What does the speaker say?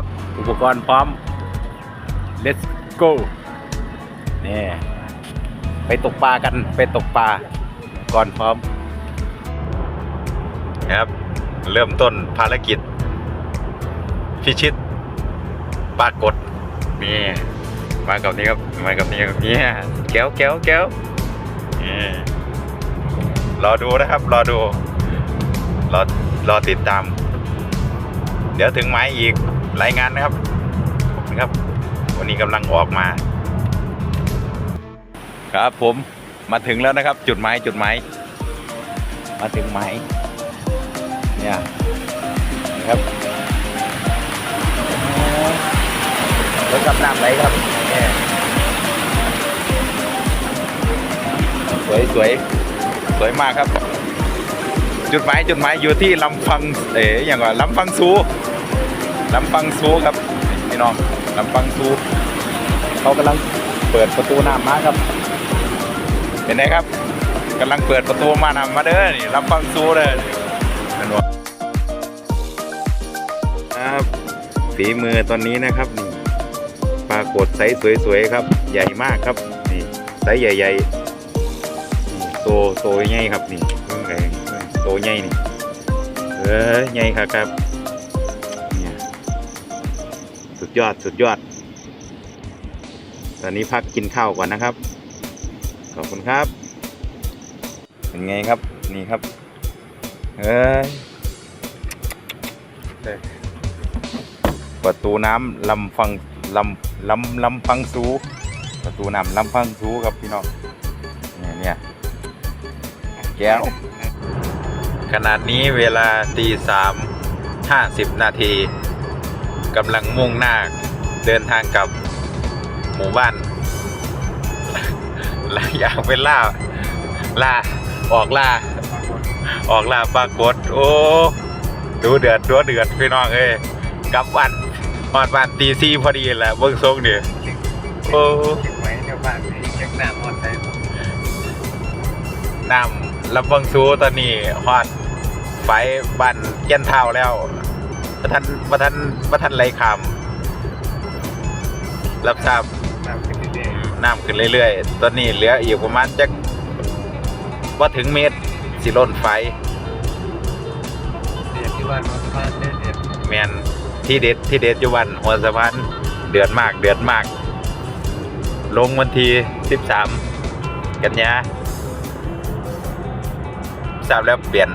ครับ อุปกรณ์พร้อม let's go นี่ไปตกปลากันไปตกปลาก่อนพร้อมนะครับ เริ่มต้นภารกิจ พิชิตปรากฏนี่มากับนี้ครับมากับนี้ครับเนี่ยแก้วแก้วแก้วนี่รอดูนะครับ รอดูรอรอติดตาม ดี๋ยวถึงไม้อีกรายงานนะครับนะครับ วันนี้กำลังออกมา ครับผมมาถึงแล้วนะครับ จุดหมายจุดหมายมาถึงไม้เนี่ยนะครับรถกับน้ำไหลครับเนี่ยสวยสวยสวยมากครับ จุดหมายจุดหมายอยู่ที่ลำฟังเอ๋อย่างว่าลำฟังซู ลำฟังซูครับพี่น้องลำฟังซูเขากำลังเปิดประตูน้ำมาครับ เห็นไหมครับกำลังเปิดประตูมานำมาเด้อนี่ลำฟังซูเลยนั่นวะครับฝีมือตอนนี้นะครับนี่ปรากฏไซส์สวยๆครับ ใหญ่มากครับนี่ไซส์ใหญ่ๆโตโตใหญ่ครับนี่โตใหญ่นี่เออใหญ่ครับครับ ดยอดสุดยอด ตอนนี้พักกินข้าวก่อนนะครับ ขอบคุณครับ เป็นไงครับ นี่ครับเอ้ยประตูน้ำลำฟังลำลำลำฟังซูประตูน้ำลำฟังซูครับพี่น้องเนี่ยเนี่ยแก้วขนาดนี้เวลาตีสามห้าสิบนาที กำลังมุ่งหน้าเดินทางกับหมู่บ้านลาอยากเป็นล่าล่าออกล่า ออกล่าปรากฏโอ้ดูเดือดดัวเดือดพี่น้องเอ้ยกลับวันออดวันตีซีพอดีแหละเบิ้งทรงเดียโอ้ไว้เดี๋ยวบ้านนี้เก็บหน้ามอดใส่น้ำลำเบิงซูตอนนี้ฮอดไฟบันแก่นเท้าแล้ว ประทันประทันประทันไรคำรับทราบน้ำขึ้นเรื่อยน้ำขึ้นเรื่อยๆ ตอนนี้เหลืออีกประมาณจักว่าถึงเมตรสิล่นไฟๆเสียที่บ้านมันบ้านเด็ดเด็ดแมนที่เด็ดที่เด็ดอยู่วันหัวสะพานเดือดมากเดือดมาก ลงวันที่13 กันยาทราบแล้วเปลี่ยน